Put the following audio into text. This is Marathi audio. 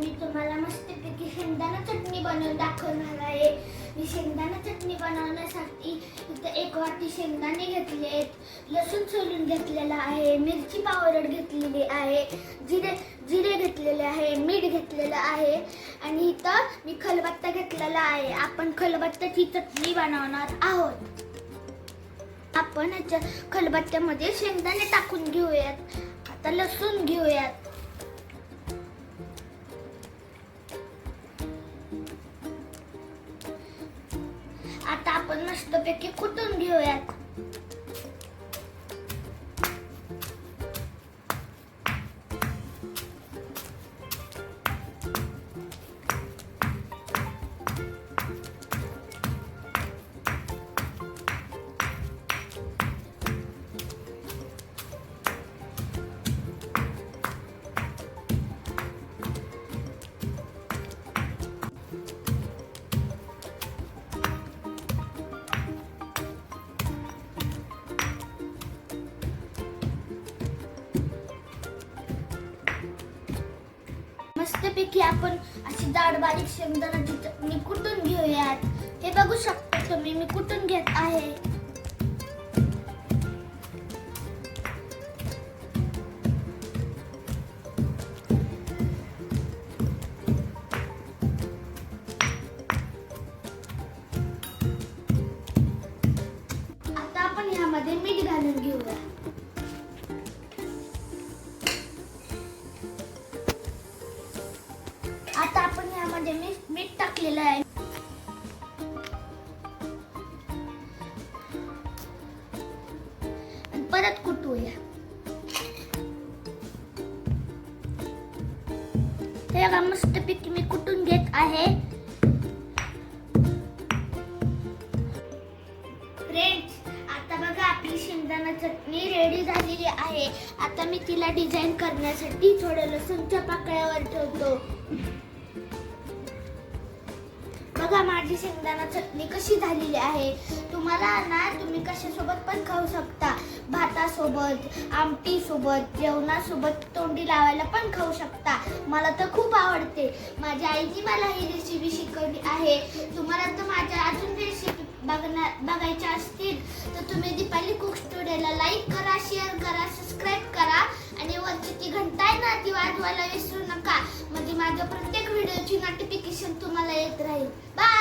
मी तुम्हाला मस्तपैकी शेंगदाणा चटणी बनवून दाखवणार आहे. मी शेंगदाणा चटणी बनवण्यासाठी इथं एक वाटी शेंगदाणे घेतले आहेत लसूण सोलून घेतलेला आहे मिरची पावडर घेतलेली आहे जिरे जिरे घेतलेले आहे मीठ घेतलेलं आहे आणि इथं मी खलबत्ता घेतलेला आहे. आपण खलबत्त्याची चटणी बनवणार आहोत. आपण याच्या खलबत्त्यामध्ये शेंगदाणे टाकून घेऊयात. आता लसूण घेऊयात. Настапеки кутунгиоят. मस्तपैकी आपण अशी जाड बारीक शेंगदाण्याची मी कुठून घेऊयात? हे बघू शकता तुम्ही मी कुठून घेत आहे? आपण मी मीठ टाकलेलं आहे. परत कुटूया. हे बघा मस्तपैकी मी कुटून घेत आहे. फ्रेंड्स आता बघा आपली शेंगदाणा चटणी रेडी झालेली आहे. आता मी तिला डिझाईन करण्यासाठी थोडं लसूणच्या पाकळ्यावर ठेवतो. बघा माझी शेंगदाणा चटणी कशी झालेली आहे. तुम्हाला ना तुम्ही कशासोबत पण खाऊ शकता. भातासोबत आमटीसोबत जेवणासोबत तोंडी लावायला पण खाऊ शकता. मला तर खूप आवडते. माझ्या आईची मला ही रेसिपी शिकवली आहे. तुम्हाला तर माझ्या अजून रेसिपी बघणार बघायच्या असतील. तर तुम्ही दीपाली कुक स्टुडिओला लाईक करा शेअर करा सबस्क्राईब करा. आणि वरची ती घंटा आहे ना ती वाजवायला विसरू नका. म्हणजे माझ्या प्रत्येक व्हिडिओची नोटिफिकेशन तुम्हाला येत राहील. बाय